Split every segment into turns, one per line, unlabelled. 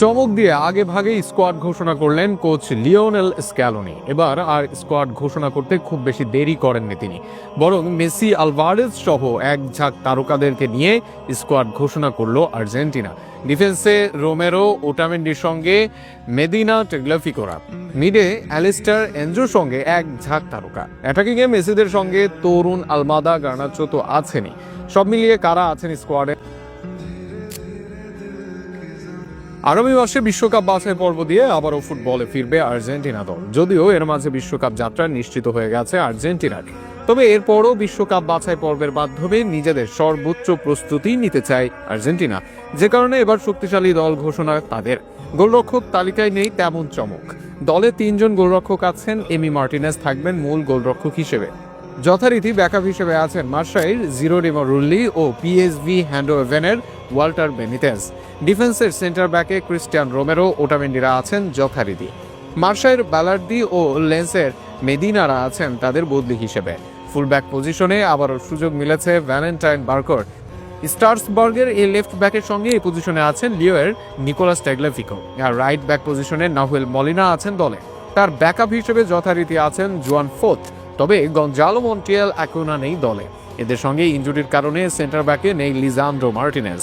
চমক দিয়ে আগে ভাগে স্কোয়াড ঘোষণা করলেন কোচ লিওনেল স্ক্যালোনি। এবার আর স্কোয়াড ঘোষণা করতে খুব বেশি দেরি করেননি তিনি। বরং মেসি আলভারেজ সহ এক ঝাঁক তারকাদেরকে নিয়ে স্কোয়াড ঘোষণা করল আর্জেন্টিনা। ডিফেন্সে রোমেরো, ওটামেন্ডির সঙ্গে মেদিনা টেগলাফিকোরা। মিডে অ্যালিস্টার এনজোর সঙ্গে এক ঝাঁক তারকা। অ্যাটাকিংয়ে মেসিদের সঙ্গে তরুণ আলমাদা গার্নাচো তো আছেনই। সব মিলিয়ে কারা আছেন স্কোয়াডে? আগামী মাসে বিশ্বকাপ বাছাই পর্ব দিয়ে আবারও ফুটবলে ফিরবে আর্জেন্টিনা দল। যদিও এর মাঝে বিশ্বকাপ যাত্রা নিশ্চিত হয়ে গেছে আর্জেন্টিনার তবে এরপরও বিশ্বকাপ বাছাই পর্বের মাধ্যমে নিজেদের সর্বোচ্চ প্রস্তুতি নিতে চায় আর্জেন্টিনা। যে কারণে এবার শক্তিশালী দল ঘোষণা তাদের। গোলরক্ষক তালিকায় নেই তেমন চমক। দলে তিনজন গোলরক্ষক আছেন, এমি মার্টিনেস থাকবেন মূল গোলরক্ষক হিসেবে। যথারীতি ব্যাকআপ হিসেবে আছেন মার্শাইল, জিরো রিমরুল্লি ও পিএসভি হ্যান্ডোভেনের ওয়াল্টার বেনিতেস ডিফেন্সের সেন্টার ব্যাকে ক্রিস্টিয়ান রোমেরো, ওটামেন্ডিরা আছেন যথারীতি। মার্শাইল বালার্দি ও লেন্সের মেদিনারা আছেন তাদের বদলি হিসেবে। ফুলব্যাক পজিশনে আবারও সুযোগ মিলেছে ভ্যালেন্টাইন বার্কর। স্টার্সবার্গের এই লেফট ব্যাকের সঙ্গে এই পজিশনে আছেন লিওয়ের নিকোলাস টেগলাফিকো। আর রাইট ব্যাক পজিশনে নাহুয়েল মলিনা আছেন দলে। তার ব্যাকআপ হিসেবে যথারীতি আছেন জোয়ান ফোথ তবে গঞ্জালো মন্টিয়াল একুনা নেই দলে। এদের সঙ্গে ইঞ্জুরির কারণে সেন্টার ব্যাকে নেই লিজান্ড্রো মার্টিনেজ।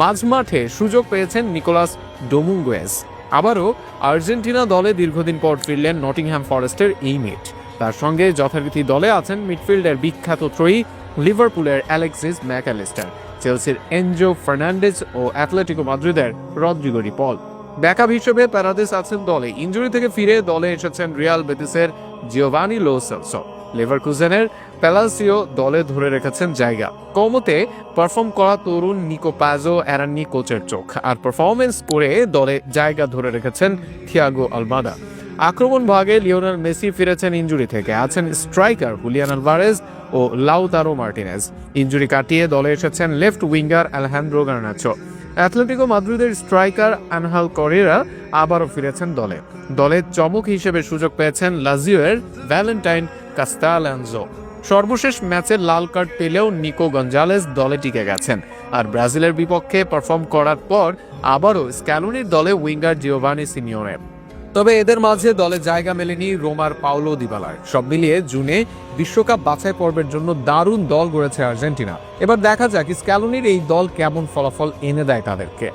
মাঝমাঠে সুযোগ পেয়েছেন নিকোলাস ডোমুঙ্গুয়েস। আবারও আর্জেন্টিনা দলে দীর্ঘদিন পর ফিরলেন নটিংহ্যাম ফরেস্টের এই মিট। তার সঙ্গে যথারীতি দলে আছেন মিডফিল্ডের বিখ্যাত ত্রয়ী লিভারপুলের অ্যালেক্সিস ম্যাকালিস্টার চেলসির এনজো ফার্নান্ডেজ ও অ্যাথলেটিকো মাদ্রিদের রদ্রিগো রিপল। ব্যাকআপ হিসেবে প্যারাদিস আছেন দলে। ইঞ্জুরি থেকে ফিরে দলে এসেছেন রিয়াল বেতিসের জিওভানি লো সেলসো। লেভারকুজেনের প্যালাসিও দলে ধরে রেখেছেন জায়গা। কমতে পারফর্ম করা তরুণ নিকো পাজো এরান্নি কোচের চোখ। আর পারফরমেন্স করে দলে জায়গা ধরে রেখেছেন থিয়াগো আলমাদা। আক্রমণ ভাগে লিওনাল মেসি ফিরেছেন ইঞ্জুরি থেকে। আছেন স্ট্রাইকার হুলিয়ান আলভারেজ ও লাউতারো মার্টিনেজ। ইঞ্জুরি কাটিয়ে দলে এসেছেন left winger Alejandro Garnacho. Atletico মাদ্রিদের স্ট্রাইকার আনহাল করেরা আবারও ফিরেছেন দলে। দলের চমক হিসেবে সুযোগ পেয়েছেন লাজিওয়ের ভ্যালেন্টাইন কাস্তালানজো। সর্বশেষ ম্যাচে লাল কার্ড পেলেও নিকো গঞ্জালেস দলে টিকে গেছেন। আর ব্রাজিলের বিপক্ষে পারফর্ম করার পর আবারও স্ক্যালোনির দলে উইঙ্গার জিওভানি সিনিয়রের। তবে এদের মাঝে দলে জায়গা মেলেনি রোমার পাওলো দিবালার সব মিলিয়ে জুনে বিশ্বকাপ বাছাই পর্বের জন্য দারুণ দল গড়েছে আর্জেন্টিনা। এবার দেখা যাক স্ক্যালোনির এই দল কেমন ফলাফল এনে দেয় তাদেরকে।